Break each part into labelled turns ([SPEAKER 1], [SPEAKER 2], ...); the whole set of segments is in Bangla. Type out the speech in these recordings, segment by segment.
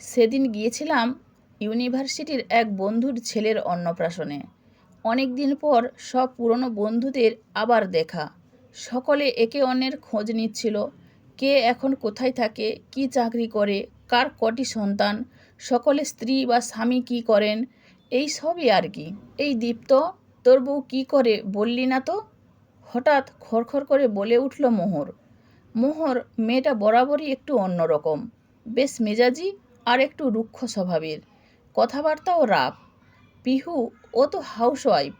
[SPEAKER 1] সেদিন গিয়েছিলাম ইউনিভার্সিটির এক বন্ধুর ছেলের অন্নপ্রাশনে। অনেক দিন পর সব পুরনো বন্ধুদের আবার দেখা। সকলে একে অন্যের খোঁজ নিচ্ছিল, কে এখন কোথায় থাকে, কি চাকরি করে, কার কটি সন্তান, সকলে স্ত্রী বা স্বামী কি করেন, এই সবই আর কি। এই দীপ্ত, তোর বউ কী করে বললি না তো? হঠাৎ খড়খড় করে বলে উঠল মোহর। মোহর মেয়েটা বরাবরই একটু অন্যরকম। বেশ মেজাজি আর একটু রুক্ষ স্বভাবের। কথাবার্তাও রাপ পিহু, ও তো হাউসওয়াইফ।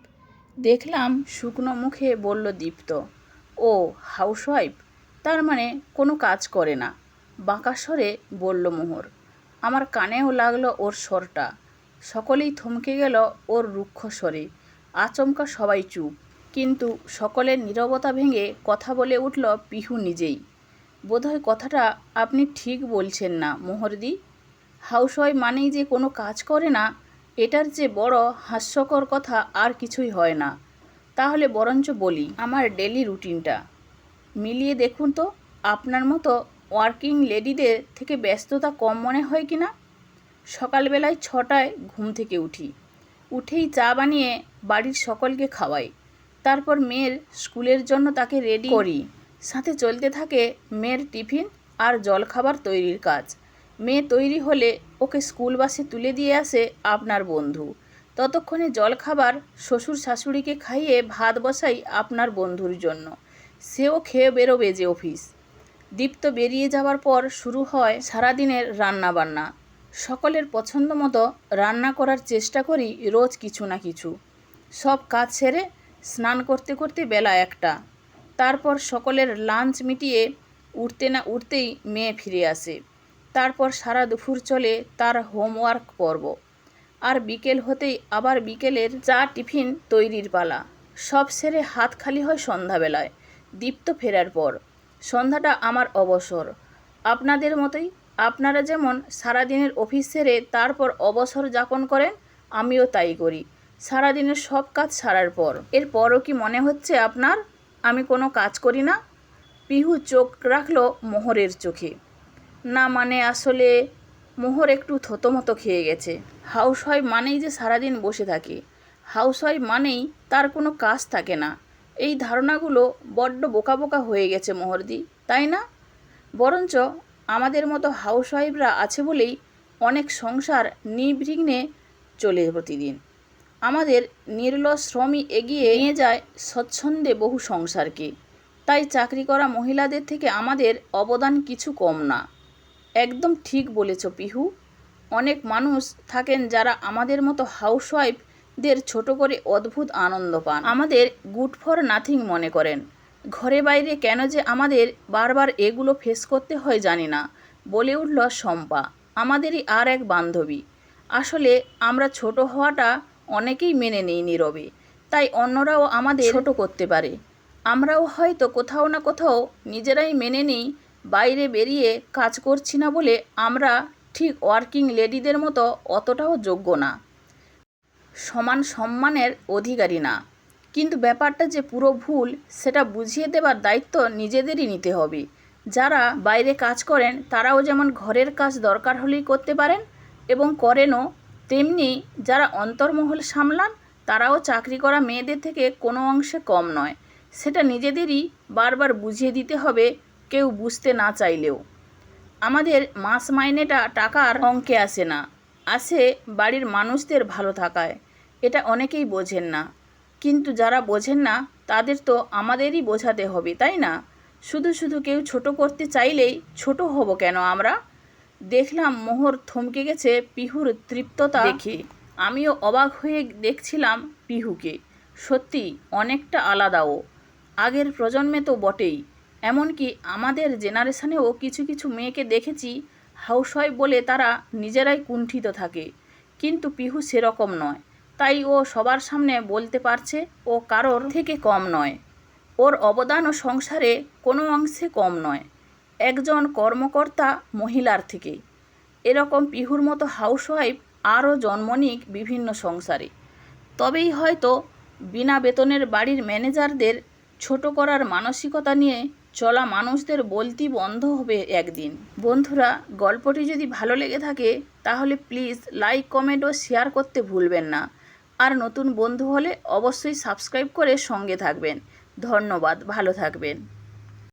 [SPEAKER 1] দেখলাম শুকনো মুখে বলল দীপ্ত, ও হাউসওয়াইফ? তার মানে কোনো কাজ করে না। বাঁকা স্বরে বলল মোহর, আমার কানেও লাগল ওর স্বরটা। সকলেই থমকে গেল ওর রুক্ষ স্বরে। আচমকা সবাই চুপ, কিন্তু সকলের নীরবতা ভেঙে কথা বলে উঠল পিহু নিজেই। বোধহয় কথাটা আপনি ঠিক বলছেন না মোহরদি হাউসওয়াইফ মানেই যে কোনো কাজ করে না, এটার যে বড় হাস্যকর কথা আর কিছুই হয় না। তাহলে বরঞ্চ বলি, আমার ডেলি রুটিনটা। মিলিয়ে দেখুন তো, আপনার মতো ওয়ার্কিং লেডিদের থেকে ব্যস্ততা কম মনে হয় কি না? সকালবেলায় ছটায় ঘুম থেকে উঠি। উঠেই চা বানিয়ে বাড়ির সকলকে খাওয়াই। তারপর মেয়ের স্কুলের জন্য তাকে রেডি করি। সাথে চলতে থাকে মেয়ের টিফিন আর জলখাবার তৈরির কাজ। মেয়ে তৈরি হলে ওকে স্কুল বাসে তুলে দিয়ে আসে আপনার বন্ধু। ততক্ষণে জলখাবার শ্বশুর শাশুড়িকে খাইয়ে ভাত বসাই আপনার বন্ধুর জন্য। সেও খেয়ে বেরোবে যে অফিস। দীপ্ত বেরিয়ে যাওয়ার পর শুরু হয় সারাদিনের রান্না বান্না সকলের পছন্দ মতো রান্না করার চেষ্টা করি রোজ কিছু না কিছু। সব কাজ সেরে স্নান করতে করতে বেলা একটা। তারপর সকলের লাঞ্চ মিটিয়ে উঠতে না উঠতেই মেয়ে ফিরে আসে। তারপর সারা দুপুর চলে তার হোমওয়ার্ক পর্ব। আর বিকেল হতেই আবার বিকেলের চা টিফিন তৈরির পালা। সব সেরে হাত খালি হয় সন্ধ্যাবেলায়, দীপ্ত ফেরার পর। সন্ধ্যাটা আমার অবসর। আপনাদের মতোই আপনারা যেমন সারাদিনের অফিস সেরে তারপর অবসর যাপন করেন, আমিও তাই করি। সারাদিনের সব কাজ সারার পর। এরপরও কি মনে হচ্ছে আপনার? আমি কোনো কাজ করি না? পিহু চোখ রাখল মোহরের চোখে। না মানে আসলে মোহর একটু থতমতো খেয়ে গেছে। হাউসওয়াইফ মানেই যে সারাদিন বসে থাকে। হাউসওয়াইফ মানেই তার কোনো কাজ থাকে না। এই ধারণাগুলো বড্ড বোকা বোকা হয়ে গেছে মোহরদি, তাই না? বরঞ্চ আমাদের মতো হাউসওয়াইফরা আছে বলেই অনেক সংসার নির্বিঘ্নে চলে প্রতিদিন। আমাদের নির্লস শ্রমই এগিয়ে নিয়ে যায় স্বচ্ছন্দে বহু সংসারকে। তাই চাকরি করা মহিলাদের থেকে আমাদের অবদান কিছু কম না। একদম ঠিক বলেছ, পিহু। অনেক মানুষ থাকেন যারা আমাদের মতো হাউসওয়াইফদের ছোট করে অদ্ভুত আনন্দ পান। আমাদের গুড ফর নাথিং মনে করেন। ঘরে বাইরে কেন যে আমাদের বারবার এগুলো ফেস করতে হয় জানি না, বলে উঠল শম্পা। আমাদেরই আর এক বান্ধবী। আসলে আমরা ছোট হওয়াটা অনেকেই মেনে নেই নীরবে, তাই অন্যরাও আমাদের ছোট করতে পারে। আমরাও হয়তো কোথাও না কোথাও নিজেরাই মেনে নিই বাইরে বেরিয়ে কাজ করছি না বলে আমরা ঠিক ওয়ার্কিং লেডিদের মতো অতটাও যোগ্য না। সমান সম্মানের অধিকারী না। কিন্তু ব্যাপারটা যে পুরো ভুল, সেটা বুঝিয়ে দেবার দায়িত্ব নিজেদেরই নিতে হবে। যারা বাইরে কাজ করেন, তারাও যেমন ঘরের কাজ দরকার হলেই করতে পারেন এবং করেনও, তেমনি যারা অন্তর্মহল সামলান, তারাও চাকরি করা মেয়েদের থেকে কোনো অংশে কম নয়। সেটা নিজেদেরই বারবার বুঝিয়ে দিতে হবে কেউ বুঝতে না চাইলেও। আমাদের মাস মাইনেটা টাকার অঙ্কে আসে না। আসে বাড়ির মানুষদের ভালো থাকায়। এটা অনেকেই বোঝেন না। কিন্তু যারা বোঝেন না, তাদের তো আমাদেরই বোঝাতে হবে, তাই না? শুধু শুধু কেউ ছোট করতে চাইলেই ছোট হব কেন আমরা? দেখলাম মোহর থমকে গেছে পিহুর তৃপ্ততা দেখে। আমিও অবাক হয়ে দেখছিলাম পিহুকে। সত্যি অনেকটা আলাদাও। আগের প্রজন্মে তো বটেই। এমনকি আমাদের জেনারেশনেও কিছু কিছু মেয়েকে দেখেছি হাউসওয়াইফ বলে তারা নিজেরাই কুণ্ঠিত থাকে। কিন্তু পিহু সেরকম নয়। তাই ও সবার সামনে বলতে পারছে ও কারোর থেকে কম নয়। ওর অবদান ও সংসারে কোনো অংশে কম নয়। একজন কর্মকর্তা মহিলার থেকে। এরকম পিহুর মতো হাউসওয়াইফ আরও জন্মনিক বিভিন্ন সংসারে। তবেই হয়তো বিনা বেতনের বাড়ির ম্যানেজারদের ছোট করার মানসিকতা নিয়ে চলা মানুষদের বলতি বন্ধ হবে একদিন। বন্ধুরা, গল্পটি যদি ভালো লেগে থাকে, তাহলে প্লিজ লাইক, কমেন্ট ও শেয়ার করতে ভুলবেন না। আর নতুন বন্ধু হলে অবশ্যই সাবস্ক্রাইব করে সঙ্গে থাকবেন। ধন্যবাদ, ভালো থাকবেন।